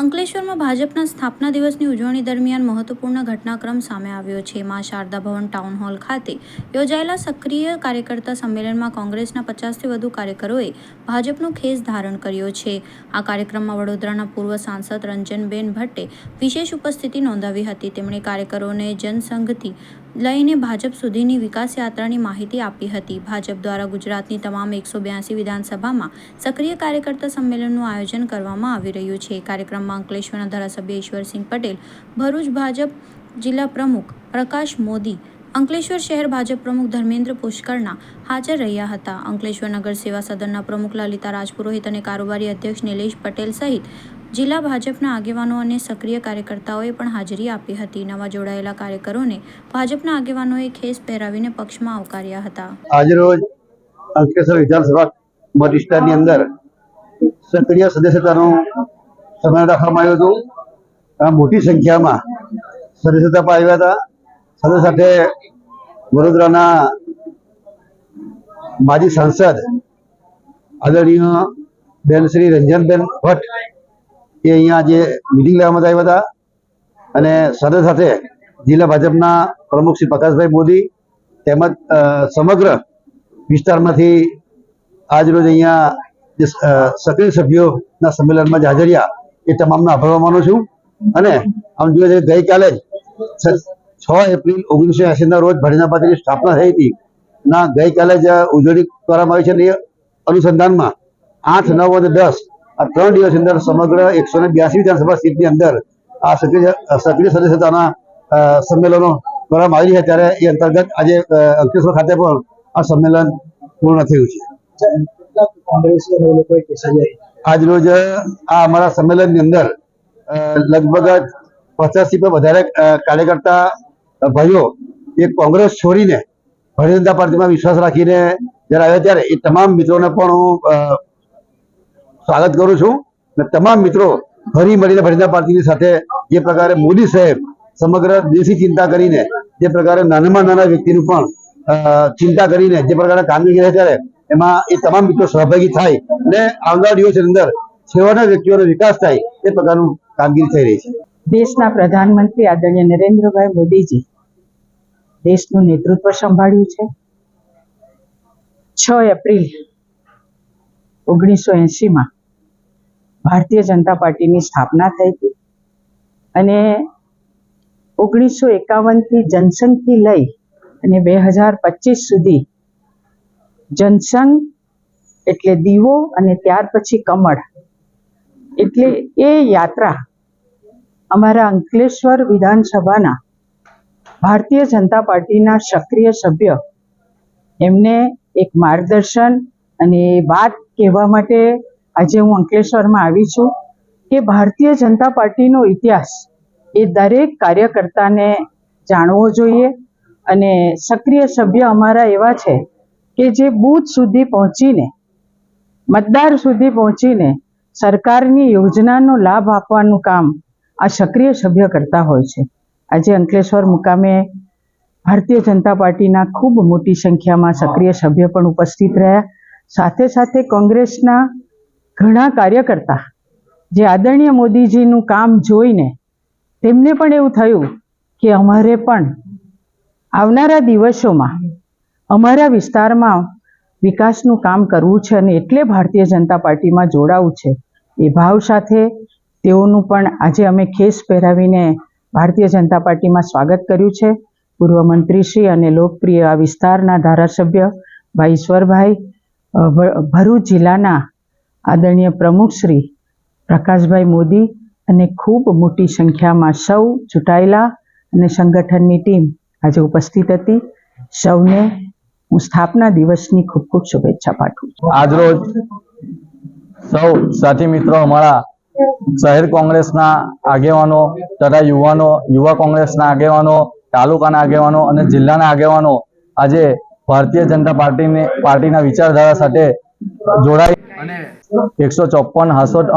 અંકલેશ્વરમાં ભાજપના સ્થાપના દિવસની ઉજવણી દરમિયાન મહત્વપૂર્ણ ઘટનાક્રમ સામે આવ્યો છે. મા શારદા ભવન ટાઉન હોલ ખાતે યોજાયેલા સક્રિય કાર્યકર્તા સંમેલનમાં કોંગ્રેસના પચાસથી વધુ કાર્યકરોએ ભાજપનો ખેસ ધારણ કર્યો છે. આ કાર્યક્રમમાં વડોદરાના પૂર્વ સાંસદ રંજનબેન ભટ્ટે વિશેષ ઉપસ્થિતિ નોંધાવી હતી. તેમણે કાર્યકરોને જનસંઘથી લઈને ભાજપ સુધીની વિકાસ યાત્રાની માહિતી આપી હતી. ભાજપ દ્વારા ગુજરાતની તમામ એકસો બ્યાસી વિધાનસભામાં સક્રિય કાર્યકર્તા સંમેલનનું આયોજન કરવામાં આવી રહ્યું છે. કાર્યક્રમમાં અંકલેશ્વરના ધારાસભ્ય ઈશ્વરસિંહ પટેલ, ભરૂચ ભાજપ જિલ્લા પ્રમુખ પ્રકાશ મોદી, અંકલેશ્વર શહેર ભાજપ પ્રમુખ ધર્મેન્દ્ર પુષ્કરના હાજર રહ્યા હતા. અંકલેશ્વર નગર સેવા સદનના પ્રમુખ લલિતા રાજપુરોહિત અને કારોબારી અધ્યક્ષ નિલેશ પટેલ સહિત જિલ્લા ભાજપના આગેવાનો અને સક્રિય કાર્યકર્તાઓએ પણ હાજરી આપી હતી. નવા જોડાયેલા કાર્યકરોને ભાજપના આગેવાનોએ ખેસ પહેરાવીને પક્ષમાં આવકાર્યા હતા. આજરોજ અંકલેશ્વર વિધાનસભા મત અંદર સક્રિય સદસ્યતાનું સંમેલન રાખવામાં આવ્યું હતું. મોટી સંખ્યામાં સદસ્યતા પણ આવ્યા હતા. સાથે સાથે વડોદરાના માજી સાંસદ આદરણીય બેન શ્રી રંજનબેન ભટ્ટ એ અહીંયા આજે મિટિંગ લેવામાં આવ્યા હતા અને સાથે સાથે જિલ્લા ભાજપના પ્રમુખ શ્રી પ્રકાશભાઈ મોદી તેમજ સમગ્ર વિસ્તારમાંથી આજરોજ અહીંયા જે સક્રિય સભ્યોના સંમેલનમાં જે હાજર એ તમામનો આભાર માનું છું. અને આમ જોઈએ છે ગઈકાલે જ છ- એપ્રિલ ઓગણીસો એસી ના રોજ ભરીના પાત્રની સ્થાપના થઈ હતી. ના, ગઈકાલે જ ઉજવણી કરવામાં આવી છે અને અનુસંધાનમાં આઠ, નવ અને દસ આ ત્રણ દિવસ અંદર સમગ્ર એકસો ને બ્યાસી વિધાનસભા સીટની અંદર આ સક્રિય સદસ્યતાના સંમેલનો કરવામાં આવી છે. ત્યારે એ અંતર્ગત આજે અંકલેશ્વર ખાતે પણ આ સંમેલન પૂર્ણ થયું છે. આજરોજ આ અમારા સંમેલનની અંદર લગભગ પચાસથી પણ વધારે કાર્યકર્તા ભાઈઓ એ કોંગ્રેસ છોડીને ભારતીય જનતા પાર્ટીમાં વિશ્વાસ રાખીને જ્યારે આવ્યા ત્યારે એ તમામ મિત્રોને પણ હું સ્વાગત કરું છું. અને તમામ મિત્રો ફરી મળીને ભજના પાર્ટીની સાથે જે પ્રકારે મોદી સાહેબ સમગ્ર દેશી ચિંતા કરીને, જે પ્રકારે નાનામાં નાના વ્યક્તિનું પણ ચિંતા કરીને, જે પ્રકારે કામગીરી કરે એમાં એ તમામ મિત્રો સહભાગી થાય અને આવનાર દિવસની અંદર સેવાના વ્યક્તિઓનો વિકાસ થાય એ પ્રકારનું કામગીરી થઈ રહી છે. દેશના પ્રધાનમંત્રી આદરણીય નરેન્દ્રભાઈ મોદીજી દેશનું નેતૃત્વ સંભાળ્યું છે. છ એપ્રિલ ઓગણીસો એંશીમાં ભારતીય જનતા પાર્ટીની સ્થાપના થઈ હતી. અને ઓગણીસો એકાવનથી જનસંઘથી લઈ અને બે હજાર પચીસ સુધી જનસંઘ એટલે દીવો અને ત્યાર પછી કમળ. એટલે એ યાત્રા અમારા અંકલેશ્વર વિધાનસભાના ભારતીય જનતા પાર્ટીના સક્રિય સભ્ય એમને એક માર્ગદર્શન અને વાત કહેવા માટે આજે હું અંકલેશ્વરમાં આવી છું કે ભારતીય જનતા પાર્ટીનો ઇતિહાસ એ દરેક કાર્યકર્તાને જાણવો જોઈએ અને સક્રિય સભ્ય અમારા એવા છે કે જે બૂથ સુધી પહોંચીને, મતદાર સુધી પહોંચીને સરકારની યોજનાનો લાભ આપવાનું કામ આ સક્રિય સભ્ય કરતા હોય છે. આજે અંકલેશ્વર મુકામે ભારતીય જનતા પાર્ટીના ખૂબ મોટી સંખ્યામાં સક્રિય સભ્ય પણ ઉપસ્થિત રહ્યા. સાથે સાથે કોંગ્રેસના ઘણા કાર્યકર્તા જે આદરણીય મોદીજીનું કામ જોઈને તેમને પણ એવું થયું કે અમારે પણ આવનારા દિવસોમાં અમારા વિસ્તારમાં વિકાસનું કામ કરવું છે અને એટલે ભારતીય જનતા પાર્ટીમાં જોડાવું છે એ ભાવ સાથે તેઓનું પણ આજે અમે ખેસ પહેરાવીને ભારતીય જનતા પાર્ટીમાં સ્વાગત કર્યું છે. પૂર્વ મંત્રીશ્રી અને લોકપ્રિય આ વિસ્તારના ધારાસભ્ય ભાઈ ઈશ્વરભાઈ ભરૂચ જિલ્લાના આદરણીય પ્રમુખશ્રી પ્રકાશભાઈ મોદી અને ખૂબ મોટી સંખ્યામાં સૌ ચૂંટાયેલા અને સંગઠનની ટીમ આજે ઉપસ્થિત હતી. સૌને હું સ્થાપના દિવસની ખૂબ ખૂબ શુભેચ્છા પાઠવું આજરોજ સૌ સાથી મિત્રો, અમારા શહેર કોંગ્રેસના આગેવાનો તથા યુવાનો, યુવા કોંગ્રેસના આગેવાનો, તાલુકાના આગેવાનો અને જિલ્લાના આગેવાનો આજે ભારતીય જનતા પાર્ટીને, પાર્ટીના વિચારધારા સાથે જોડાઈ એકસો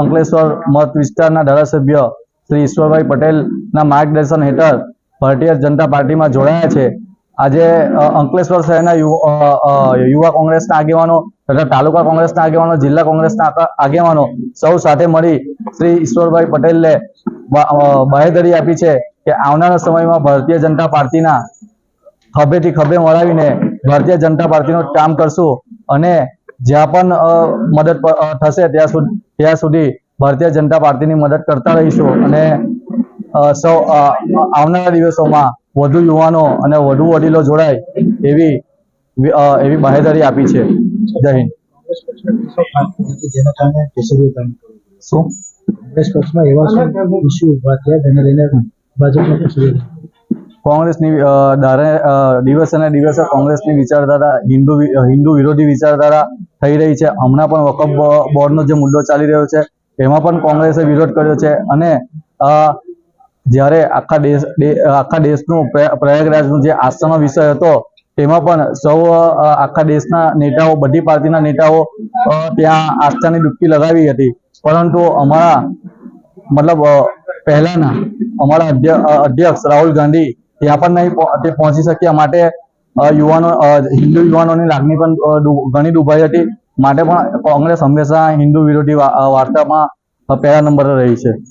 અંકલેશ્વર મત વિસ્તારના ધારાસભ્ય શ્રી ઈશ્વરભાઈ પટેલના માર્ગદર્શન હેઠળ ભારતીય જનતા પાર્ટીમાં જોડાયા છે. આજે અંકલેશ્વર શહેરના યુવા કોંગ્રેસના આગેવાનો તથા તાલુકા કોંગ્રેસના આગેવાનો, જિલ્લા કોંગ્રેસના આગેવાનો સૌ સાથે મળી શ્રી ઈશ્વરભાઈ પટેલને બાહેધરી આપી છે કે આવનારા સમયમાં ભારતીય જનતા પાર્ટીના ખભેથી ખભે મળાવીને ભારતીય જનતા પાર્ટીનું કામ કરશું અને જ્યાં પણ મદદ થશે ત્યાં સુધી ત્યાં સુધી ભારતીય જનતા પાર્ટીની મદદ કરતા રહીશું. અને સૌ આવનારા દિવસોમાં વધુ યુવાનો અને વધુ વડીલો જોડાય એવી એવી બાહેધરી આપી છે. જય હિન્દ. શું? કોંગ્રેસ પક્ષમાં એવા ઇસ્યુ ઊભા થયા જેને લઈને ભાજપમાં કોંગ્રેસની દારે દિવસે ને દિવસે કોંગ્રેસની વિચારધારા હિન્દુ હિન્દુ વિરોધી વિચારધારા થઈ રહી છે. હમણાં પણ વકફ બોર્ડનો જે મુદ્દો ચાલી રહ્યો છે, એમાં પણ કોંગ્રેસે વિરોધ કર્યો છે અને જ્યારે આખા દેશ આખા દેશનું પ્રયાગરાજનું જે આસ્થાનો વિષય હતો, તેમાં પણ સૌ આખા દેશના નેતાઓ, બધી પાર્ટીના નેતાઓ ત્યાં આસ્થાની ડૂબકી લગાવી હતી. પરંતુ અમારા, મતલબ પહેલાના અમારા અધ્યક્ષ રાહુલ ગાંધી ત્યાં પણ નહીં પહોંચી શક્યા માટે યુવાનો હિન્દુ યુવાનોની લાગણી પણ ઘણી ડૂબાઈ હતી. માટે પણ કોંગ્રેસ હંમેશા હિન્દુ વિરોધી વાર્તામાં પહેલા નંબરે રહી છે.